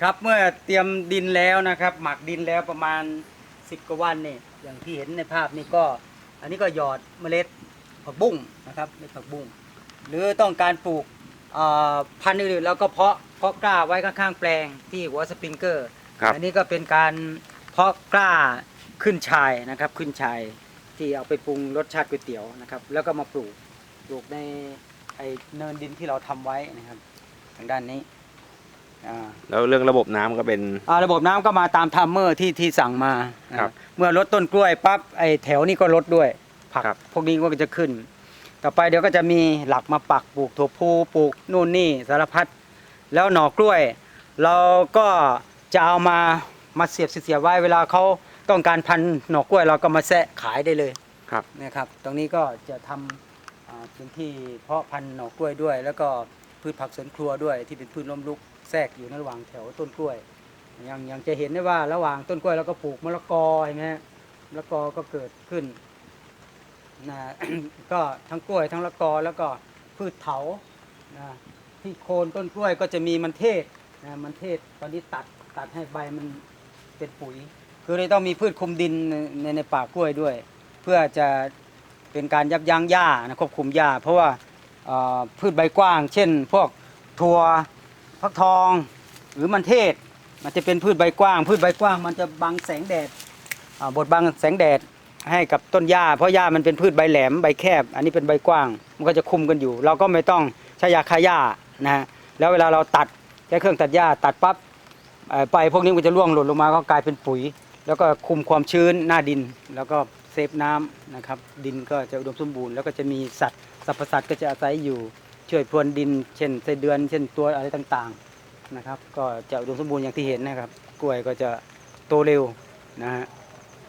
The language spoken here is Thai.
ครับเมื่อเตรียมดินแล้วนะครับ หมักดินแล้วประมาณ 10กว่าวันนี่อย่างที่เห็นในภาพนี้ก็ อันนี้ก็หยอดเมล็ดผักบุ้งนะครับเมล็ดผักบุ้งหรือต้องการปลูกเอ่อพันธุ์อื่นๆแล้วก็เพาะเพาะกล้าไว้ข้างๆแปลงที่หัวสปริงเกอร์ครับ อันนี้ก็เป็นการเพาะกล้าขึ้นชายนะครับ ขึ้นชายที่เอาไปปรุงรสชาติก๋วยเตี๋ยวนะครับ แล้วก็มาปลูกปลูกในไอเนินดินที่เราทำไว้นะครับ ทางด้านนี้ อ่า แล้วเรื่องระบบน้ำก็เป็น อ่าระบบน้ำก็มาตามทัมเมอร์ที่ที่สั่งมานะครับเมื่อลดต้นกล้วยปั๊บไอแถวนี้ก็ลดด้วย ผักครับ พวกนี้ก็จะขึ้น ต่อไปเดี๋ยวก็จะมีหลักมาปักปลูกถั่วพูปลูกนู่นนี่สารพัดแล้วหน่อกล้วย เราก็จะเอามามาเสียบเสียบไว้เวลาเขาต้องการพันธุ์หน่อกล้วย เราก็มาแซะขายได้เลยครับ นะครับ ตรงนี้ก็จะทำอ่าพื้นที่เพาะพันธุ์หน่อกล้วยด้วย แล้วก็พืชผักสวนครัวด้วยที่เป็นพืชล้มลุก แทรกอยู่ในระหว่างแถวต้นกล้วยอยังยังจะเห็นได้ว่าระหว่างต้นกล้วยเราก็ปลูกมะละกอเห็นไหมมะละกอก็เกิดขึ้นนะก็ทั้งกล้วยทั้งละกอแล้วก็พืชเถานะที่โคนต้นกล้วยก็จะมีมันเทศนะมันเทศตอนนี้ตัดตัดให้ใบมันเป็นปุ๋ย คือเราต้องมีพืชคุมดินในในในป่ากล้วยด้วย เพื่อจะเป็นการยับยั้งหญ้านะควบคุมหญ้า เพราะว่าพืชใบกว้าง เช่น พวกถั่ว ฟักทองหรือมันเทศ มันจะเป็นพืชใบกว้าง พืชใบกว้าง มันจะบังแสงแดดบดบังแสงแดดให้กับต้นหญ้า เพราะหญ้ามันเป็นพืชใบแหลมใบแคบ อันนี้เป็นใบกว้าง มันก็จะคุมกันอยู่ เราก็ไม่ต้องใช้ยาฆ่าหญ้านะฮะแล้วเวลาเราตัดใช้เครื่องตัดหญ้าตัดปั๊บไปพวกนี้มันจะร่วงหล่นลงมาก็กลายเป็นปุ๋ย แล้วก็คุมความชื้นหน้าดิน แล้วก็เซฟน้ำนะครับ ดินก็จะอุดมสมบูรณ์ แล้วก็จะมีสัตว์สรรพสัตว์ก็จะอาศัยอยู่ ช่วยพรวนดิน เช่นไส้เดือน เช่นตัวอะไรต่างๆนะครับ ก็จะอุดมสมบูรณ์อย่างที่เห็นนะครับ กล้วยก็จะโตเร็วนะฮะ